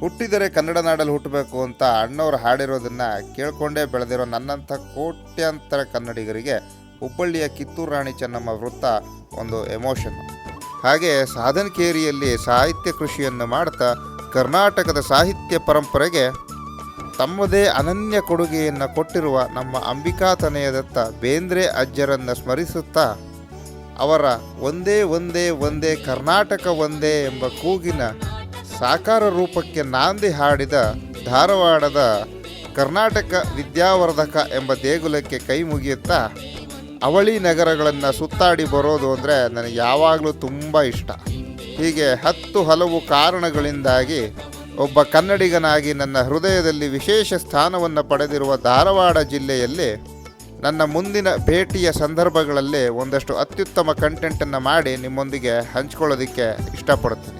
ಹುಟ್ಟಿದರೆ ಕನ್ನಡ ನಾಡಲ್ಲಿ ಹುಟ್ಟಬೇಕು ಅಂತ ಅಣ್ಣವ್ರು ಹಾಡಿರೋದನ್ನು ಕೇಳಿಕೊಂಡೇ ಬೆಳೆದಿರೋ ನನ್ನಂಥ ಕೋಟ್ಯಾಂತರ ಕನ್ನಡಿಗರಿಗೆ ಹುಬ್ಬಳ್ಳಿಯ ಕಿತ್ತೂರು ರಾಣಿ ಚೆನ್ನಮ್ಮ ವೃತ್ತ ಒಂದು ಎಮೋಷನ್. ಹಾಗೆ ಸಾಧನಕೇರಿಯಲ್ಲಿ ಸಾಹಿತ್ಯ ಕೃಷಿಯನ್ನು ಮಾಡ್ತಾ ಕರ್ನಾಟಕದ ಸಾಹಿತ್ಯ ಪರಂಪರೆಗೆ ತಮ್ಮದೇ ಅನನ್ಯ ಕೊಡುಗೆಯನ್ನು ಕೊಟ್ಟಿರುವ ನಮ್ಮ ಅಂಬಿಕಾತನಯದತ್ತ ಬೇಂದ್ರೆ ಅಜ್ಜರನ್ನು ಸ್ಮರಿಸುತ್ತಾ ಅವರ ಒಂದೇ ಒಂದೇ ಒಂದೇ ಕರ್ನಾಟಕ ಒಂದೇ ಎಂಬ ಕೂಗಿನ ಸಾಕಾರ ರೂಪಕ್ಕೆ ನಾಂದಿ ಹಾಡಿದ ಧಾರವಾಡದ ಕರ್ನಾಟಕ ವಿದ್ಯಾವರ್ಧಕ ಎಂಬ ದೇಗುಲಕ್ಕೆ ಕೈ ಮುಗಿಯುತ್ತಾ ಅವಳಿ ನಗರಗಳನ್ನು ಸುತ್ತಾಡಿ ಬರೋದು ಅಂದರೆ ನನಗೆ ಯಾವಾಗಲೂ ತುಂಬ ಇಷ್ಟ. ಹೀಗೆ ಹತ್ತು ಹಲವು ಕಾರಣಗಳಿಂದಾಗಿ ಒಬ್ಬ ಕನ್ನಡಿಗನಾಗಿ ನನ್ನ ಹೃದಯದಲ್ಲಿ ವಿಶೇಷ ಸ್ಥಾನವನ್ನು ಪಡೆದಿರುವ ಧಾರವಾಡ ಜಿಲ್ಲೆಯಲ್ಲಿ ನನ್ನ ಮುಂದಿನ ಭೇಟಿಯ ಸಂದರ್ಭಗಳಲ್ಲಿ ಒಂದಷ್ಟು ಅತ್ಯುತ್ತಮ ಕಂಟೆಂಟನ್ನು ಮಾಡಿ ನಿಮ್ಮೊಂದಿಗೆ ಹಂಚ್ಕೊಳ್ಳೋದಕ್ಕೆ ಇಷ್ಟಪಡ್ತೀನಿ.